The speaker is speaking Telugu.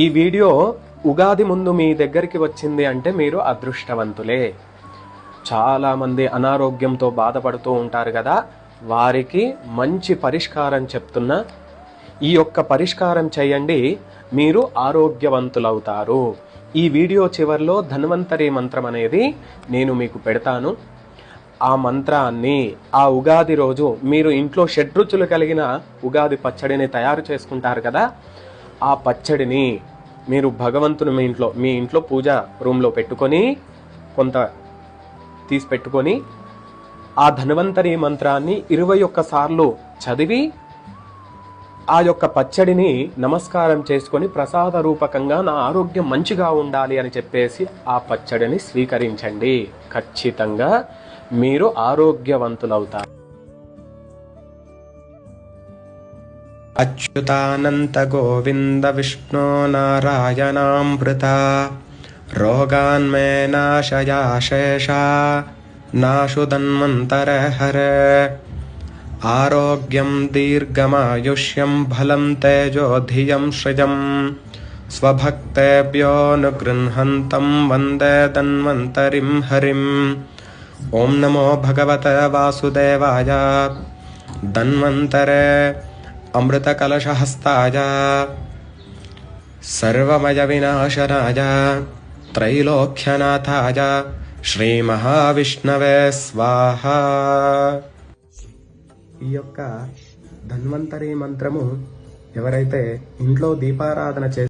ఈ వీడియో ఉగాది ముందు మీ దగ్గరికి వచ్చింది అంటే మీరు అదృష్టవంతులే. చాలామంది అనారోగ్యంతో బాధపడుతూ ఉంటారు కదా వారికి మంచి పరిష్కారం చెప్తున్నా ఈ యొక్క పరిష్కారం చేయండి మీరు ఆరోగ్యవంతులవుతారు. ఈ వీడియో చివరిలో ధన్వంతరి మంత్రం అనేది నేను మీకు పెడతాను. ఆ మంత్రాన్ని ఆ ఉగాది రోజు మీరు ఇంట్లో షడ్రుచులు కలిగిన ఉగాది పచ్చడిని తయారు చేసుకుంటారు కదా ఆ పచ్చడిని మీరు భగవంతుని మీ ఇంట్లో మీ ఇంట్లో పూజ రూమ్లో పెట్టుకొని కొంత తీసి పెట్టుకొని ఆ ధన్వంతరి మంత్రాన్ని ఇరవై ఒక్క సార్లు చదివి ఆ యొక్క పచ్చడిని నమస్కారం చేసుకొని ప్రసాద రూపకంగా నా ఆరోగ్యం మంచిగా ఉండాలి అని చెప్పేసి ఆ పచ్చడిని స్వీకరించండి. ఖచ్చితంగా మీరు ఆరోగ్యవంతులవుతారు. अच्युतानन्तगोविन्दविष्णो नारायणामृता रोगान्मे नाशया शेषा नाशु दन्वन्तर हर आरोग्यम् दीर्घमायुष्यम् भलं तेजो धियं स्वभक्तेभ्योऽनुगृह्णन्तं वन्दे तन्वन्तरिं हरिम्। ॐ नमो भगवत वासुदेवाय। धन्वन्तरे నమో భగవత వాసుదేవాయ ధన్వంతరే అమృతకలశహస్తాయ సర్వమయ వినాశనాయ శ్రీమహావిష్ణవే స్వాహ ఈ యొక్క ధన్వంతరి మంత్రము ఎవరైతే ఇంట్లో దీపారాధన చేసి